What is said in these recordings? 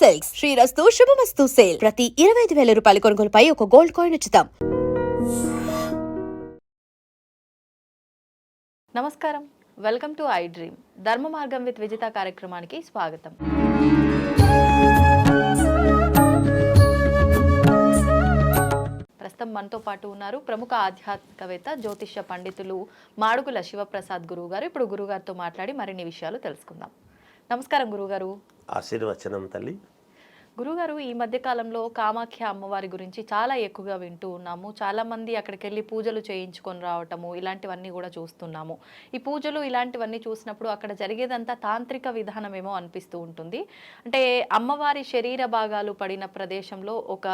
Silks. శ్రీరస్తు శుభమస్తు sale. ప్రతి ఇరవై ఐదు వేల రూపాయల కొనుగోలుపై ఒక గోల్డ్ కాయిన్ ఉచితం. నమస్కారం. Welcome to iDream. ధర్మ మార్గం విత్ విజిత కార్యక్రమానికి స్వాగతం. ప్రస్తుతం మనతో పాటు ఉన్నారు ప్రముఖ ఆధ్యాత్మికవేత్త జ్యోతిష్య పండితులు మాడుగుల శివప్రసాద్ గురువు గారు ఇప్పుడు గురుగారితో మాట్లాడి మరిన్ని విషయాలు తెలుసుకుందాం. నమస్కారం గురుగారు ఆశీర్వచనం తల్లి. గురుగారు ఈ మధ్య కాలంలో కామాఖ్య అమ్మవారి గురించి చాలా ఎక్కువగా వింటూ ఉన్నాము. చాలామంది అక్కడికి వెళ్ళి పూజలు చేయించుకొని రావటము ఇలాంటివన్నీ కూడా చూస్తున్నాము. ఈ పూజలు ఇలాంటివన్నీ చూసినప్పుడు అక్కడ జరిగేదంతా తాంత్రిక విధానమేమో అనిపిస్తూ ఉంటుంది. అంటే అమ్మవారి శరీర భాగాలు పడిన ప్రదేశంలో ఒక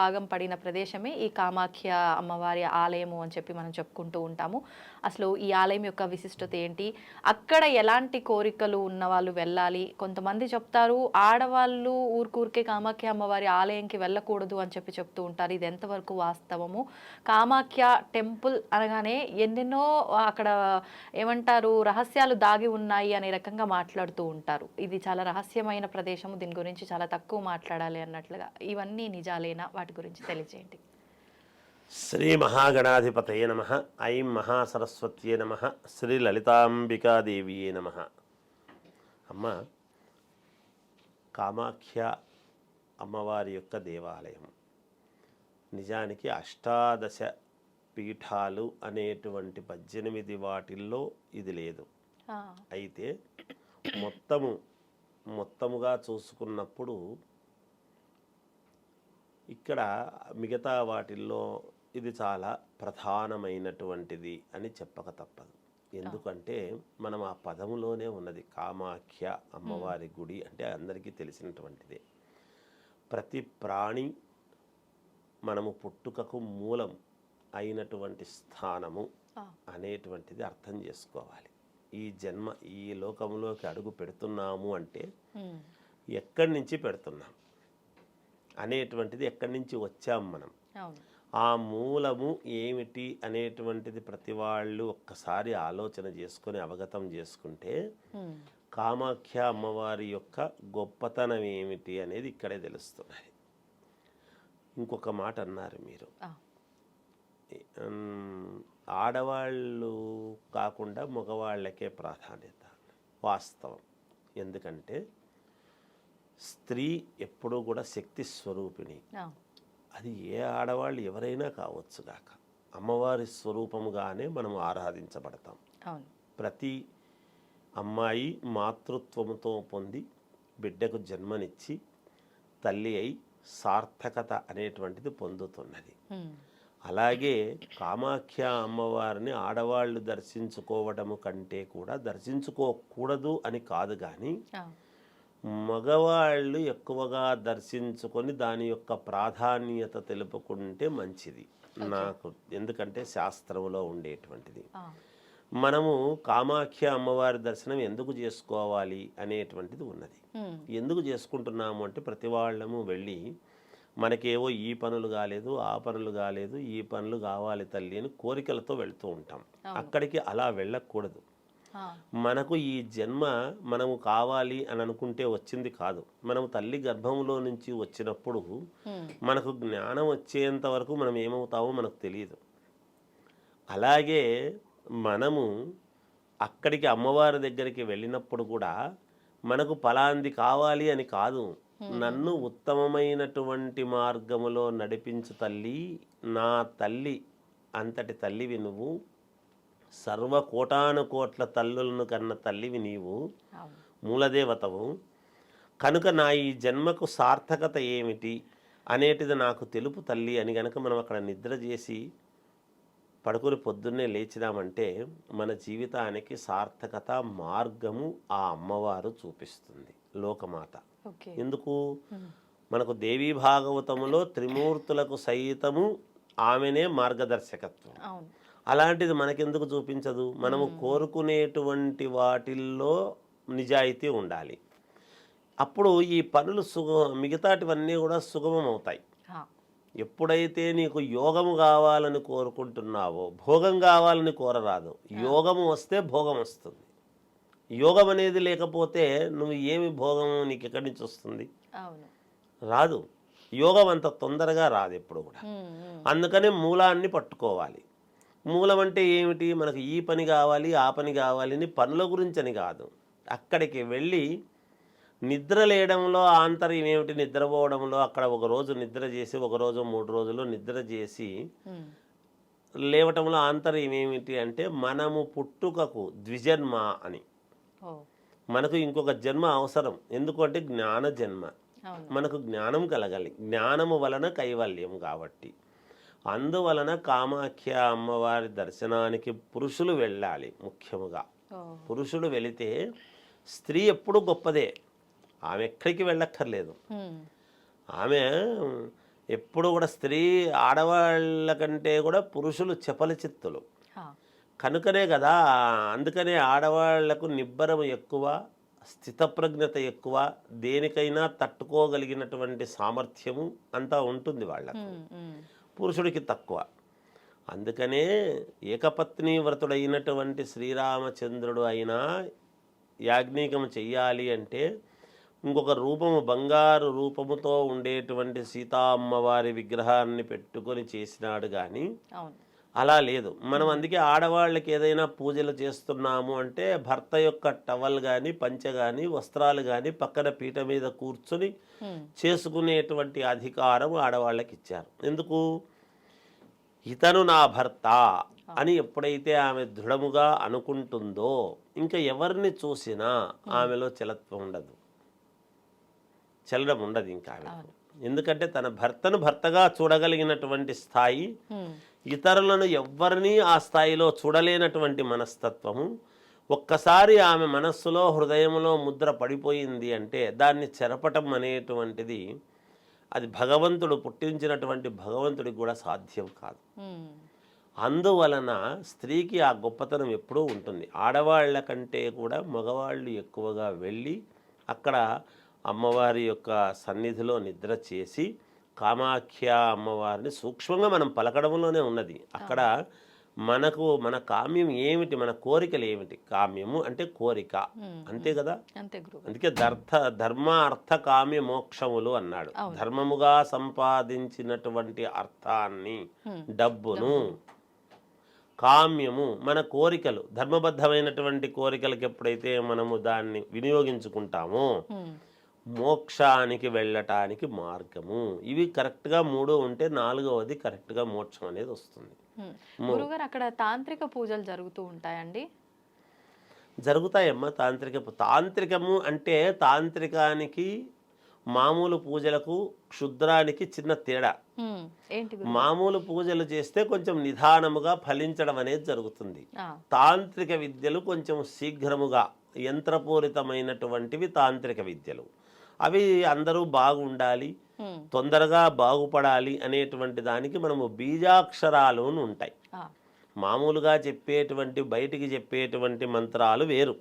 భాగం పడిన ప్రదేశమే ఈ కామాఖ్య అమ్మవారి ఆలయము అని చెప్పి మనం చెప్పుకుంటూ ఉంటాము. అసలు ఈ ఆలయం యొక్క విశిష్టత ఏంటి? అక్కడ ఎలాంటి కోరికలు ఉన్న వాళ్ళు వెళ్ళాలి? కొంతమంది చెప్తారు ఆడవాళ్ళు ఊరికే కామాఖ్య అమ్మవారి ఆలయంకి వెళ్ళకూడదు అని చెప్పి చెప్తూ ఉంటారు. ఇది ఎంతవరకు వాస్తవము? కామాఖ్య టెంపుల్ అనగానే ఎన్నెన్నో అక్కడ ఏమంటారు రహస్యాలు దాగి ఉన్నాయి అనే రకంగా మాట్లాడుతూ ఉంటారు. ఇది చాలా రహస్యమైన ప్రదేశము. దీని గురించి చాలా తక్కువ మాట్లాడాలి అన్నట్లుగా. ఇవన్నీ నిజాలేనా? వాటి గురించి తెలియజేయండి. శ్రీ మహాగణాధిపతయ నమ. ఐం మహాసరస్వత్యే నమ. శ్రీ లలితాంబికాదేవియే నమ. అమ్మ కామాఖ్య అమ్మవారి యొక్క దేవాలయం. నిజానికి అష్టాదశ పీఠాలు అనేటువంటి పద్దెనిమిది వాటిల్లో ఇది లేదు. అయితే మొత్తము మొత్తముగా చూసుకున్నప్పుడు ఇక్కడ మిగతా వాటిల్లో ఇది చాలా ప్రధానమైనటువంటిది అని చెప్పక తప్పదు. ఎందుకంటే మనం ఆ పదములోనే ఉన్నది. కామాఖ్య అమ్మవారి గుడి అంటే అందరికీ తెలిసినటువంటిదే. ప్రతి ప్రాణి మనము పుట్టుకకు మూలం అయినటువంటి స్థానము అనేటువంటిది అర్థం చేసుకోవాలి. ఈ జన్మ ఈ లోకంలోకి అడుగు పెడుతున్నాము అంటే ఎక్కడి నుంచి పెడుతున్నాం? అనేటువంటిది ఎక్కడి నుంచి వచ్చాం మనం? ఆ మూలము ఏమిటి అనేటువంటిది ప్రతి వాళ్ళు ఒక్కసారి ఆలోచన చేసుకొని అవగతం చేసుకుంటే కామాఖ్య అమ్మవారి యొక్క గొప్పతనం ఏమిటి అనేది ఇక్కడే తెలుస్తున్నది ఇంకొక మాట అన్నారు మీరు. ఆడవాళ్ళు కాకుండా మగవాళ్ళకే ప్రాధాన్యత వాస్తవం. ఎందుకంటే స్త్రీ ఎప్పుడూ కూడా శక్తి స్వరూపిణి. అది ఏ ఆడవాళ్ళు ఎవరైనా కావచ్చు గాక. అమ్మవారి స్వరూపముగానే మనం ఆరాధించబడతాం. ప్రతి అమ్మాయి మాతృత్వముతో పొంది బిడ్డకు జన్మనిచ్చి తల్లి అయి సార్థకత అనేటువంటిది పొందుతున్నది. అలాగే కామాఖ్య అమ్మవారిని ఆడవాళ్ళు దర్శించుకోవడము కంటే కూడా దర్శించుకోకూడదు అని కాదు కానీ మగవాళ్ళు ఎక్కువగా దర్శించుకొని దాని యొక్క ప్రాధాన్యత తెలుపుకుంటే మంచిది. నాకు ఎందుకంటే శాస్త్రంలో ఉండేటువంటిది. మనము కామాఖ్య అమ్మవారి దర్శనం ఎందుకు చేసుకోవాలి అనేటువంటిది ఉన్నది. ఎందుకు చేసుకుంటున్నాము అంటే ప్రతి వాళ్ళము వెళ్ళి మనకేవో ఈ పనులు కాలేదు ఆ పనులు కాలేదు ఈ పనులు కావాలి తల్లి అని కోరికలతో వెళ్తూ ఉంటాం. అక్కడికి అలా వెళ్ళకూడదు. మనకు ఈ జన్మ మనము కావాలి అని అనుకుంటే వచ్చింది కాదు. మనము తల్లి గర్భంలో నుంచి వచ్చినప్పుడు మనకు జ్ఞానం వచ్చేంత వరకు మనం ఏమవుతామో మనకు తెలియదు. అలాగే మనము అక్కడికి అమ్మవారి దగ్గరికి వెళ్ళినప్పుడు కూడా మనకు ఫలాంది కావాలి అని కాదు. నన్ను ఉత్తమమైనటువంటి మార్గములో నడిపించు తల్లి నా తల్లి అంతటి తల్లివి నువ్వు. సర్వ కోటాను కోట్ల తల్లులను కన్న తల్లివి నీవు. మూలదేవతవు. కనుక నా ఈ జన్మకు సార్థకత ఏమిటి అనేటిది నాకు తెలుపు తల్లి అని గనక మనం అక్కడ నిద్ర చేసి పడుకుని పొద్దున్నే లేచినామంటే మన జీవితానికి సార్థకత మార్గము ఆ అమ్మవారు చూపిస్తుంది లోకమాత. ఎందుకు? మనకు దేవీ భాగవతములో త్రిమూర్తులకు సైతము ఆమెనే మార్గదర్శకత్వం. అలాంటిది మనకెందుకు చూపించదు? మనము కోరుకునేటువంటి వాటిల్లో నిజాయితీ ఉండాలి. అప్పుడు ఈ పనులు సుగ మిగతాటివన్నీ కూడా సుగమం అవుతాయి ఎప్పుడైతే నీకు యోగము కావాలని కోరుకుంటున్నావో భోగం కావాలని కోరరాదు. యోగము వస్తే భోగం వస్తుంది. యోగం అనేది లేకపోతే నువ్వు ఏమి భోగం నీకు ఎక్కడి నుంచి వస్తుంది? రాదు. యోగం అంత తొందరగా రాదు ఎప్పుడు కూడా. అందుకనే మూలాన్ని పట్టుకోవాలి. మూలం అంటే ఏమిటి? మనకు ఈ పని కావాలి ఆ పని కావాలి అని పనుల గురించి అని కాదు. అక్కడికి వెళ్ళి నిద్ర లేయడంలో ఆంతర్యం ఏమిటి? నిద్రపోవడంలో అక్కడ ఒక రోజు నిద్ర చేసి ఒక రోజు మూడు రోజులు నిద్ర చేసి. లేవటంలో ఆంతర్యం ఏమిటి అంటే మనము పుట్టుకకు ద్విజన్మ అని. మనకు ఇంకొక జన్మ అవసరం. ఎందుకంటే జ్ఞాన జన్మ. మనకు జ్ఞానం కలగాలి. జ్ఞానము వలన కైవల్యం కాబట్టి. అందువలన కామాఖ్య అమ్మవారి దర్శనానికి పురుషులు వెళ్ళాలి ముఖ్యముగా. పురుషుడు వెళితే స్త్రీ ఎప్పుడు గొప్పదే. ఆమె ఎక్కడికి వెళ్ళక్కర్లేదు. ఆమె ఎప్పుడు కూడా స్త్రీ ఆడవాళ్ళ కంటే కూడా పురుషులు చపల చిత్తులు హా. కనుకనే కదా అందుకనే ఆడవాళ్ళకు నిబ్బరం ఎక్కువ స్థితప్రజ్ఞత ఎక్కువ దేనికైనా తట్టుకోగలిగినటువంటి సామర్థ్యము అంతా ఉంటుంది వాళ్ళకు. పురుషుడికి తక్కువ అందుకనే ఏకపత్ని వ్రతుడైనటువంటి శ్రీరామచంద్రుడు అయినా యాజ్ఞికం చెయ్యాలి అంటే ఇంకొక రూపము బంగారు రూపముతో ఉండేటువంటి సీతా అమ్మవారి విగ్రహాన్ని పెట్టుకొని చేసినాడు కానీ అలా లేదు. మనం అందుకే ఆడవాళ్ళకి ఏదైనా పూజలు చేస్తున్నాము అంటే భర్త యొక్క టవల్ కానీ పంచ కానీ వస్త్రాలు కానీ పక్కన పీట మీద కూర్చొని. చేసుకునేటువంటి అధికారం ఆడవాళ్ళకి ఇచ్చారు. ఎందుకు? ఇతను నా భర్త అని ఎప్పుడైతే ఆమె దృఢముగా అనుకుంటుందో ఇంకా ఎవరిని చూసినా ఆమెలో చలత్వం ఉండదు. చలనం ఉండదు ఇంకా ఎందుకంటే తన భర్తను భర్తగా చూడగలిగినటువంటి స్థాయి. ఇతరులను ఎవ్వరినీ ఆ స్థాయిలో చూడలేనటువంటి మనస్తత్వము ఒక్కసారి ఆమె మనస్సులో హృదయంలో ముద్ర పడిపోయింది అంటే దాన్ని చెరపటం అనేటువంటిది అది భగవంతుడు పుట్టించినటువంటి భగవంతుడికి కూడా సాధ్యం కాదు. అందువలన స్త్రీకి ఆ గొప్పతనం ఎప్పుడూ ఉంటుంది ఆడవాళ్ళ కంటే కూడా మగవాళ్ళు ఎక్కువగా వెళ్ళి అక్కడ అమ్మవారి యొక్క సన్నిధిలో నిద్ర చేసి కామాఖ్య అమ్మవారిని సూక్ష్మంగా మనం పలకడంలోనే ఉన్నది. అక్కడ మనకు మన కామ్యం ఏమిటి మన కోరికలు ఏమిటి? కామ్యము అంటే కోరిక. అంతే కదా? అందుకే దర్థ ధర్మ అర్థ కామ్య మోక్షములు అన్నాడు. ధర్మముగా సంపాదించినటువంటి అర్థాన్ని డబ్బును కామ్యము మన కోరికలు ధర్మబద్ధమైనటువంటి కోరికలకు ఎప్పుడైతే మనము దాన్ని వినియోగించుకుంటామో. మోక్షానికి వెళ్ళటానికి మార్గము. ఇవి కరెక్ట్గా మూడు ఉంటే నాలుగవది కరెక్ట్గా మోక్షం అనేది వస్తుంది. గురుగారు అక్కడ తాంత్రిక పూజలు జరుగుతూ ఉంటాయండి? జరుగుతాయమ్మా తాంత్రిక తాంత్రికము అంటే తాంత్రికానికి మామూలు పూజలకు క్షుద్రానికి చిన్న తేడా. మామూలు పూజలు చేస్తే కొంచెం నిదానముగా ఫలించడం అనేది జరుగుతుంది. తాంత్రిక విద్యలు కొంచెం శీఘ్రముగా యంత్రపూరితమైనటువంటివి తాంత్రిక విద్యలు. అవి అందరూ బాగుండాలి. తొందరగా బాగుపడాలి అనేటువంటి దానికి మనము బీజాక్షరాలు ఉంటాయి. మామూలుగా చెప్పేటువంటి బయటికి చెప్పేటువంటి మంత్రాలు వేరు.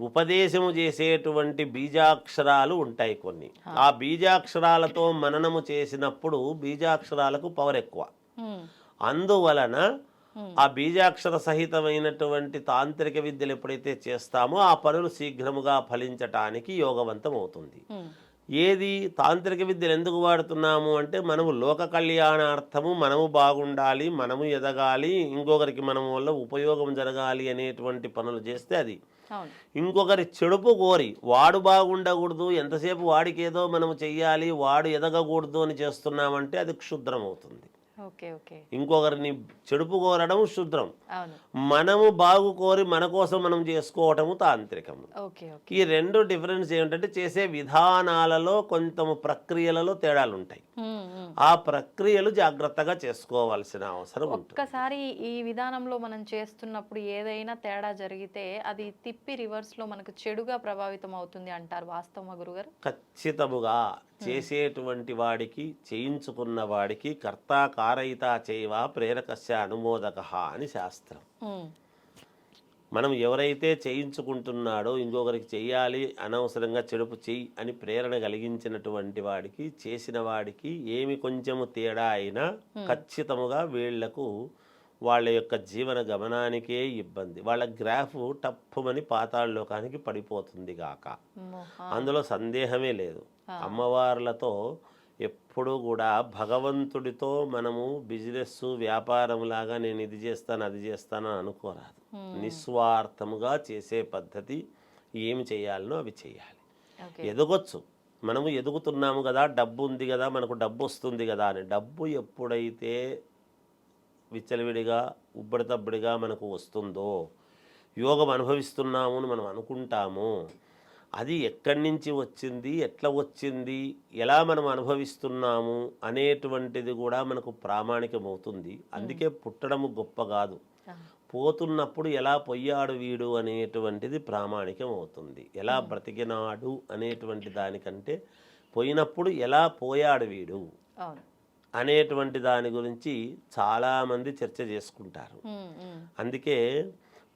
ఉపదేశము చేసేటువంటి బీజాక్షరాలు ఉంటాయి కొన్ని ఆ బీజాక్షరాలతో మననము చేసినప్పుడు బీజాక్షరాలకు పవర్ ఎక్కువ. అందువలన ఆ బీజాక్షర సహితమైనటువంటి తాంత్రిక విద్యలు ఎప్పుడైతే చేస్తామో ఆ పనులు శీఘ్రముగా ఫలించటానికి యోగవంతం అవుతుంది. ఏది? తాంత్రిక విద్యలు ఎందుకు వాడుతున్నాము అంటే మనము లోక కళ్యాణార్థము మనము బాగుండాలి మనము ఎదగాలి ఇంకొకరికి మనం వల్ల ఉపయోగం జరగాలి అనేటువంటి పనులు చేస్తే అది. ఇంకొకరి చెడుపు కోరి వాడు బాగుండకూడదు ఎంతసేపు వాడికి ఏదో మనము చెయ్యాలి వాడు ఎదగకూడదు అని చేస్తున్నామంటే అది క్షుద్రం అవుతుంది ఇంకొకరిని చెడుపు కోరడం శుద్రం. మనము బాగు కోరి మన కోసం మనం చేసుకోవటము తాంత్రికము. ఈ రెండు డిఫరెన్స్ ఏమిటంటే చేసే విధానాలలో కొంత ప్రక్రియలలో తేడాలు ఉంటాయి. ఆ ప్రక్రియలు జాగ్రత్తగా చేసుకోవాల్సిన అవసరం ఒక్కసారి ఈ విధానంలో మనం చేస్తున్నప్పుడు ఏదైనా తేడా జరిగితే అది తిప్పి రివర్స్లో మనకు చెడుగా ప్రభావితం అవుతుంది అంటారు వాస్తవమా గురుగారు? ఖచ్చితముగా. చేసేటువంటి వాడికి చేయించుకున్న వాడికి కర్త కారయిత చేయవ ప్రేరకస్య అనుమోదక అని శాస్త్రం. మనం ఎవరైతే చేయించుకుంటున్నాడో ఇంకొకరికి చెయ్యాలి అనవసరంగా చెడుపు చెయ్యి అని ప్రేరణ కలిగించినటువంటి వాడికి చేసిన వాడికి ఏమి కొంచెము తేడా అయినా ఖచ్చితముగా వీళ్ళకు వాళ్ళ యొక్క జీవన గమనానికే ఇబ్బంది. వాళ్ళ గ్రాఫ్ టప్పుమని పాతాళలోకానికి పడిపోతుంది గాక. అందులో సందేహమే లేదు. అమ్మవార్లతో ఎప్పుడూ కూడా భగవంతుడితో మనము బిజినెస్ వ్యాపారంలాగా నేను ఇది చేస్తాను అది చేస్తాను అని అనుకోరాదు. నిస్వార్థముగా చేసే పద్ధతి ఏమి చేయాలనో అవి చేయాలి. ఎదగొచ్చు. మనము ఎదుగుతున్నాము కదా డబ్బు ఉంది కదా మనకు డబ్బు వస్తుంది కదా అని. డబ్బు ఎప్పుడైతే విచ్చలవిడిగా ఉబ్బడితబ్బడిగా మనకు వస్తుందో యోగం అనుభవిస్తున్నాము అని మనం అనుకుంటాము అది ఎక్కడి నుంచి వచ్చింది ఎట్లా వచ్చింది ఎలా మనం అనుభవిస్తున్నాము అనేటువంటిది కూడా మనకు ప్రామాణికమవుతుంది. అందుకే పుట్టడము గొప్ప కాదు. పోతున్నప్పుడు ఎలా పొయ్యాడు వీడు అనేటువంటిది ప్రామాణికం అవుతుంది ఎలా బ్రతికినాడు అనేటువంటి దానికంటే పోయినప్పుడు ఎలా పోయాడు వీడు అనేటువంటి దాని గురించి చాలామంది చర్చ చేసుకుంటారు. అందుకే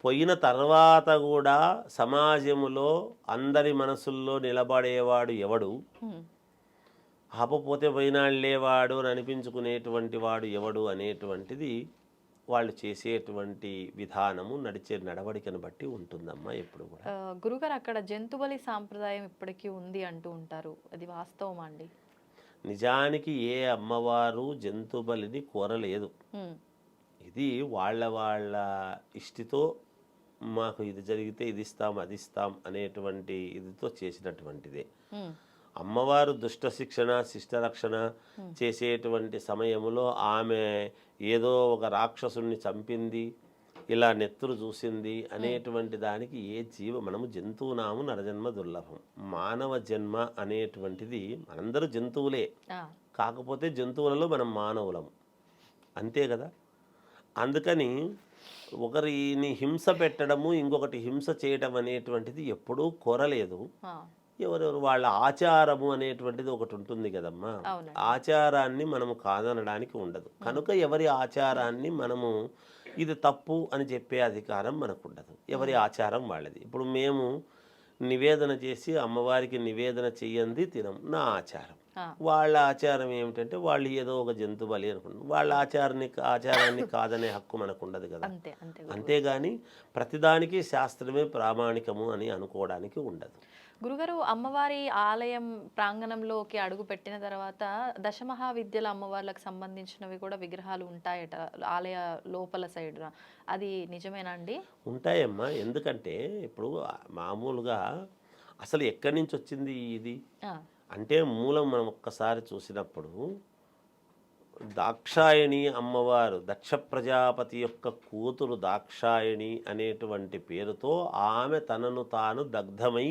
పోయిన తర్వాత కూడా సమాజములో అందరి మనసుల్లో నిలబడేవాడు ఎవడు? ఆపపోతే పోయినాళ్ళేవాడు అని అనిపించుకునేటువంటి వాడు ఎవడు అనేటువంటిది వాళ్ళు చేసేటువంటి విధానము నడిచే నడవడికను బట్టి ఉంటుందమ్మా ఎప్పుడు కూడా. గురుగారు అక్కడ జంతుబలి సాంప్రదాయం ఇప్పటికీ ఉంది అంటూ ఉంటారు. అది వాస్తవమా అండి? నిజానికి ఏ అమ్మవారు జంతు బలిని కోరలేదు ఇది వాళ్ళ వాళ్ళ ఇష్టితో మాకు ఇది జరిగితే ఇది ఇస్తాం అది ఇస్తాం అనేటువంటి ఇదితో చేసినటువంటిదే. అమ్మవారు దుష్ట శిక్షణ శిష్టరక్షణ చేసేటువంటి సమయంలో ఆమె ఏదో ఒక రాక్షసుని చంపింది ఇలా నెత్తురు చూసింది అనేటువంటి దానికి ఏ జీవ మనము జంతువునాము నరజన్మ దుర్లభం. మానవ జన్మ అనేటువంటిది మనందరూ జంతువులే. కాకపోతే జంతువులలో మనం మానవులము. అంతే కదా? అందుకని ఒకరిని హింస పెట్టడము ఇంకొకటి హింస చేయటం అనేటువంటిది ఎప్పుడూ కోరలేదు. ఎవరెవరు వాళ్ళ ఆచారము అనేటువంటిది ఒకటి ఉంటుంది కదమ్మా. ఆచారాన్ని మనము కాదనడానికి ఉండదు. కనుక ఎవరి ఆచారాన్ని మనము ఇది తప్పు అని చెప్పే అధికారం మనకు ఉండదు ఎవరి ఆచారం వాళ్ళది. ఇప్పుడు మేము నివేదన చేసి అమ్మవారికి నివేదన చెయ్యంది తినం. నా ఆచారం. వాళ్ళ ఆచారం ఏమిటంటే వాళ్ళు ఏదో ఒక జంతు బలి అనుకుంటారు. వాళ్ళ ఆచారాన్ని ఆచారాన్ని కాదనే హక్కు మనకు ఉండదు కదా అంతేగాని ప్రతిదానికి శాస్త్రమే ప్రామాణికము అని అనుకోవడానికి ఉండదు. గురుగారు అమ్మవారి ఆలయం ప్రాంగణంలోకి అడుగు పెట్టిన తర్వాత దశమహావిద్యల అమ్మవార్లకు సంబంధించినవి కూడా విగ్రహాలు ఉంటాయట ఆలయ లోపల సైడ్ అది నిజమేనా అండి? ఉంటాయమ్మా. ఎందుకంటే ఇప్పుడు మామూలుగా అసలు ఎక్కడి నుంచి వచ్చింది ఇది? అంటే మూలం మనం ఒక్కసారి చూసినప్పుడు దాక్షాయణి అమ్మవారు దక్ష ప్రజాపతి యొక్క కూతురు దాక్షాయణి అనేటువంటి పేరుతో ఆమె తనను తాను దగ్ధమై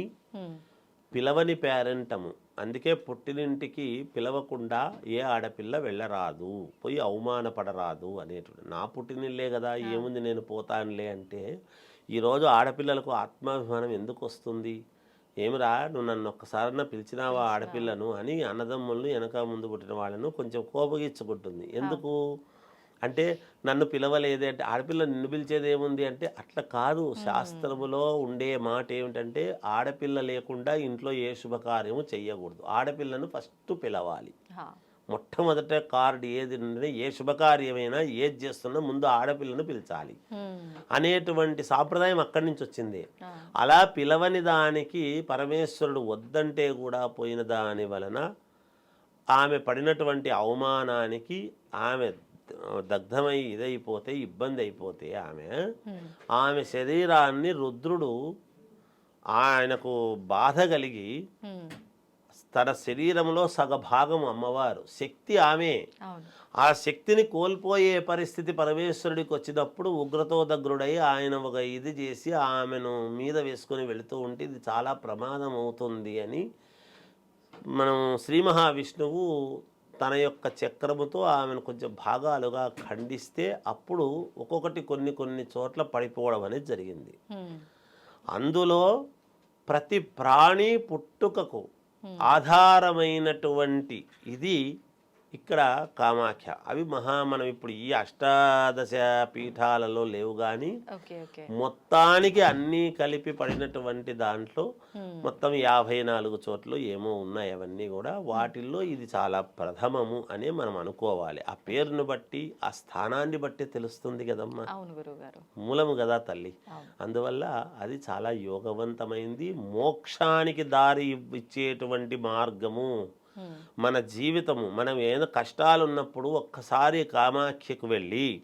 పిలవని పేరెంటము. అందుకే పుట్టినింటికి పిలవకుండా ఏ ఆడపిల్ల వెళ్ళరాదు పోయి అవమానపడరాదు అనేటువంటి. నా పుట్టినిల్లే కదా ఏముంది నేను పోతానులే అంటే ఈరోజు ఆడపిల్లలకు ఆత్మాభిమానం ఎందుకు వస్తుంది? ఏమిరా నువ్వు నన్ను ఒక్కసారన్నా పిలిచినావా ఆడపిల్లను అని అన్నదమ్ములను వెనక ముందు పుట్టిన వాళ్ళను కొంచెం కోపగించుకుంటుంది ఎందుకు? అంటే నన్ను పిలవలేదే అంటే ఆడపిల్ల నిన్ను పిలిచేది ఏముంది అంటే అట్లా కాదు. శాస్త్రములో ఉండే మాట ఏమిటంటే ఆడపిల్ల లేకుండా ఇంట్లో ఏ శుభకార్యము చెయ్యకూడదు. ఆడపిల్లను ఫస్ట్ పిలవాలి. మొట్టమొదట కార్డు ఏది ఏ శుభకార్యమైనా ఏది చేస్తున్నా ముందు ఆడపిల్లను పిలిచాలి. అనేటువంటి సాంప్రదాయం అక్కడి నుంచి వచ్చింది. అలా పిలవని దానికి పరమేశ్వరుడు వద్దంటే కూడా పోయిన దాని వలన ఆమె పడినటువంటి అవమానానికి ఆమె దగ్ధమై ఇదైపోతే ఇబ్బంది అయిపోతే ఆమె ఆమె శరీరాన్ని రుద్రుడు ఆయనకు బాధ కలిగి తన శరీరంలో సగభాగం అమ్మవారు. శక్తి ఆమె. ఆ శక్తిని కోల్పోయే పరిస్థితి పరమేశ్వరుడికి వచ్చినప్పుడు ఉగ్రతో దగ్గరుడై ఆయన ఒక ఇది చేసి ఆమెను మీద వేసుకొని వెళుతూ ఉంటే ఇది చాలా ప్రమాదం అవుతుంది అని మనం శ్రీ మహావిష్ణువు తన యొక్క చక్రముతో ఆమెను కొంచెం భాగాలుగా ఖండిస్తే అప్పుడు ఒక్కొక్కటి కొన్ని కొన్ని చోట్ల పడిపోవడం అనేది జరిగింది. అందులో ప్రతి ప్రాణి పుట్టుకకు ఆధారమైనటువంటి ఇది ఇక్కడ కామాఖ్య. అవి మహా మనం ఇప్పుడు ఈ అష్టాదశ పీఠాలలో లేవు కానీ మొత్తానికి అన్నీ కలిపి పడినటువంటి దాంట్లో మొత్తం యాభై నాలుగు చోట్ల ఏమో ఉన్నాయి అవన్నీ కూడా. వాటిల్లో ఇది చాలా ప్రథమము అనే మనం అనుకోవాలి. ఆ పేరును బట్టి ఆ స్థానాన్ని బట్టి తెలుస్తుంది కదమ్మా. మూలము కదా తల్లి. అందువల్ల అది చాలా యోగవంతమైంది. మోక్షానికి దారి ఇచ్చేటువంటి మార్గము మన జీవితము మనం ఏదో కష్టాలు ఉన్నప్పుడు ఒక్కసారి కామాఖ్యకు వెళ్ళి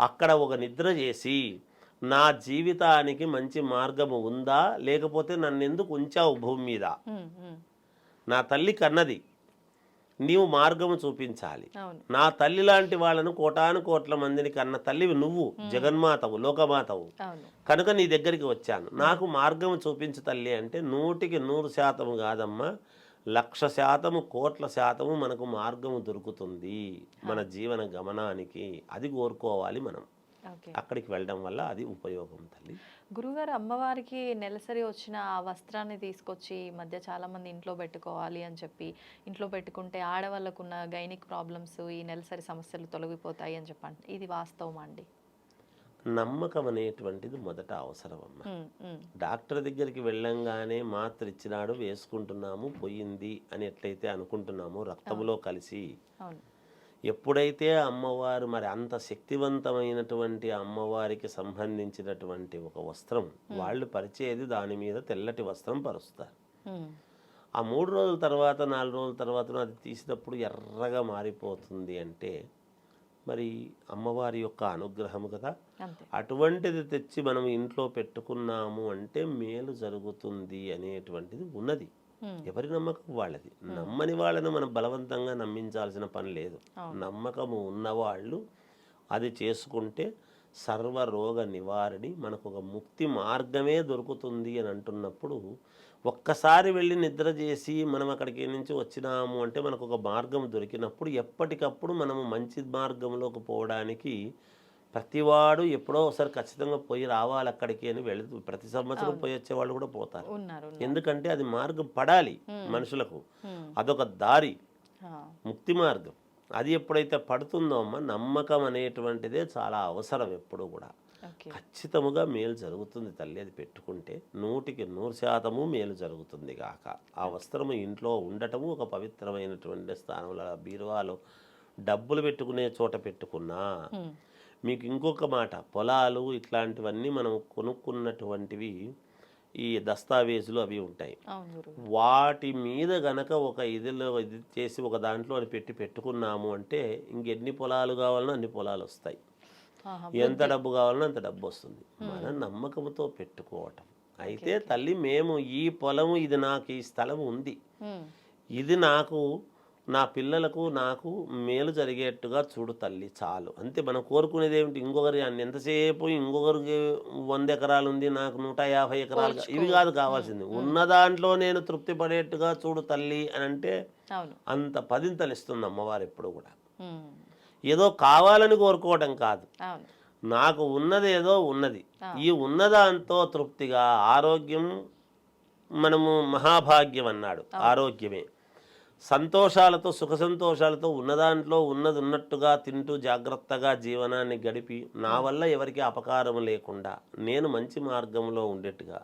అక్కడ ఒక నిద్ర చేసి నా జీవితానికి మంచి మార్గము ఉందా? లేకపోతే నన్ను ఎందుకు ఉంచావు భూమి మీద. నా తల్లి కన్నది. నీవు మార్గము చూపించాలి. నా తల్లి లాంటి వాళ్ళను కోటాను కోట్ల మందిని కన్న తల్లివి నువ్వు జగన్మాతవు లోకమాతవు. కనుక నీ దగ్గరికి వచ్చాను. నాకు మార్గం చూపించు తల్లి అంటే నూటికి నూరు శాతం కాదమ్మా. లక్ష శాతము కోట్ల శాతము మనకు మార్గము దొరుకుతుంది మన జీవన గమనానికి. అది కోరుకోవాలి మనం. అక్కడికి వెళ్ళడం వల్ల అది ఉపయోగం తల్లి. గురుగారు అమ్మవారికి నెలసరి వచ్చిన ఆ వస్త్రాన్ని తీసుకొచ్చి ఈ మధ్య చాలా మంది ఇంట్లో పెట్టుకోవాలి అని చెప్పి ఇంట్లో పెట్టుకుంటే ఆడవాళ్ళకున్న గైనిక్ ప్రాబ్లమ్స్ ఈ నెలసరి సమస్యలు తొలగిపోతాయి అని చెప్పండి ఇది వాస్తవం అండి? నమ్మకం అనేటువంటిది మొదట అవసరం అమ్మ. డాక్టర్ దగ్గరికి వెళ్ళంగానే మాత్ర ఇచ్చినాడు వేసుకుంటున్నాము పోయింది అని ఎట్లయితే అనుకుంటున్నామో రక్తంలో కలిసి. ఎప్పుడైతే అమ్మవారు మరి అంత శక్తివంతమైనటువంటి అమ్మవారికి సంబంధించినటువంటి ఒక వస్త్రం వాళ్ళు పరిచేది దాని మీద తెల్లటి వస్త్రం పరుస్తారు. ఆ మూడు రోజుల తర్వాత నాలుగు రోజుల తర్వాత అది తీసినప్పుడు ఎర్రగా మారిపోతుంది అంటే మరి అమ్మవారి యొక్క అనుగ్రహము కదా? అటువంటిది తెచ్చి మనం ఇంట్లో పెట్టుకున్నాము అంటే మేలు జరుగుతుంది అనేటువంటిది ఉన్నది. ఎవరి నమ్మకం వాళ్ళది. నమ్మని వాళ్ళను మనం బలవంతంగా నమ్మించాల్సిన పని లేదు. నమ్మకము ఉన్నవాళ్ళు అది చేసుకుంటే సర్వ రోగ నివారణి మనకు ఒక ముక్తి మార్గమే దొరుకుతుంది అని అంటున్నప్పుడు ఒక్కసారి వెళ్ళి నిద్ర చేసి మనం అక్కడికి నుంచి వచ్చినాము అంటే మనకు ఒక మార్గం దొరికినప్పుడు ఎప్పటికప్పుడు మనము మంచి మార్గంలోకి పోవడానికి ప్రతివాడు ఎప్పుడో ఒకసారి ఖచ్చితంగా పోయి రావాలి అక్కడికి అని వెళుతూ ప్రతి సంవత్సరం పోయి వచ్చే వాళ్ళు కూడా పోతారు. ఎందుకంటే అది మార్గం పడాలి మనుషులకు. అదొక దారి. ముక్తి మార్గం. అది ఎప్పుడైతే పడుతుందో అమ్మ నమ్మకం అనేటువంటిదే చాలా అవసరం ఎప్పుడు కూడా. ఖచ్చితముగా మేలు జరుగుతుంది తల్లి అది పెట్టుకుంటే నూటికి నూరు శాతము మేలు జరుగుతుంది గాక. ఆ వస్త్రము ఇంట్లో ఉండటము ఒక పవిత్రమైనటువంటి స్థానంలో బీరువాలో డబ్బులు పెట్టుకునే చోట పెట్టుకున్నా ఉమ్, మీకు ఇంకొక మాట పొలాలు ఇట్లాంటివన్నీ మనం కొనుక్కున్నటువంటివి ఈ దస్తావేజులు అవి ఉంటాయి. వాటి మీద గనక ఒక ఇదిలో ఇది చేసి ఒక దాంట్లో అది పెట్టి పెట్టుకున్నాము అంటే ఇంకెన్ని పొలాలు కావాలన్నా అన్ని పొలాలు వస్తాయి. ఎంత డబ్బు కావాలన్నా అంత డబ్బు వస్తుంది. మన నమ్మకంతో పెట్టుకోవటం. అయితే తల్లి మేము ఈ పొలము ఇది నాకు ఈ స్థలం ఉంది. ఇది నాకు నా పిల్లలకు నాకు మేలు జరిగేట్టుగా చూడు తల్లి చాలు. అంతే మనం కోరుకునేది ఏమిటి? ఇంకొకరి అన్ని ఎంతసేపు ఇంకొకరికి వంద ఎకరాలు ఉంది నాకు నూట యాభై ఎకరాలు ఇవి కాదు కావాల్సింది. ఉన్న దాంట్లో నేను తృప్తి పడేట్టుగా చూడు తల్లి అని అంటే అంత పదింతలు ఇస్తుంది అమ్మవారు ఎప్పుడు కూడా. ఏదో కావాలని కోరుకోవటం కాదు. నాకు ఉన్నది ఏదో ఉన్నది. ఈ ఉన్నదాంతో తృప్తిగా ఆరోగ్యం మనము మహాభాగ్యం అన్నాడు. ఆరోగ్యమే. సంతోషాలతో సుఖ సంతోషాలతో ఉన్నదాంట్లో ఉన్నది ఉన్నట్టుగా తింటూ జాగ్రత్తగా జీవనాన్ని గడిపి నా వల్ల ఎవరికి అపకారం లేకుండా నేను మంచి మార్గంలో ఉండేట్టుగా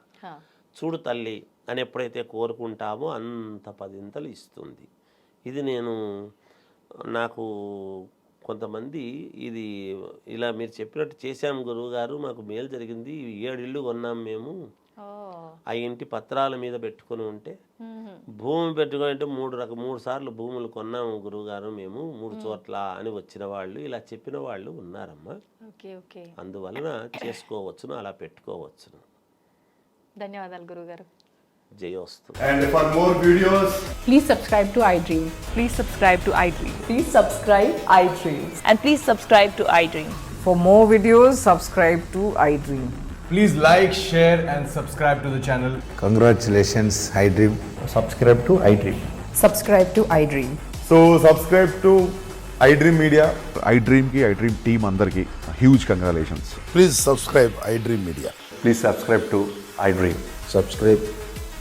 చూడు తల్లి అని ఎప్పుడైతే కోరుకుంటామో అంత పదింతలు ఇస్తుంది. ఇది నేను నాకు కొంతమంది ఇది ఇలా మీరు చెప్పినట్టు చేశాం గురువుగారు మాకు మేలు జరిగింది ఏడు ఇళ్ళు కొన్నాం మేము. ఆ ఇంటి పత్రాల మీద పెట్టుకుని ఉంటే భూమి పెట్టుకుని అంటే మూడు రక మూడు సార్లు భూములు కొన్నాము గురువుగారు మేము మూడు చోట్ల అని వచ్చిన వాళ్ళు ఇలా చెప్పిన వాళ్ళు ఉన్నారమ్మా. Okay okay. అందువలన చేసుకోవచ్చును అలా పెట్టుకోవచ్చును. ధన్యవాదాలు గురుగారు Jayostu. And for more videos, please subscribe to iDream. Please subscribe to iDream. Please subscribe iDream. And please subscribe to iDream. For more videos, subscribe to iDream. Please like, share, and subscribe to the channel. Congratulations, iDream. Subscribe to iDream. Subscribe to iDream. So subscribe to iDream media iDream की आई dream team अंदर की huge congratulation please subscribe iDream media please subscribe to iDream subscribe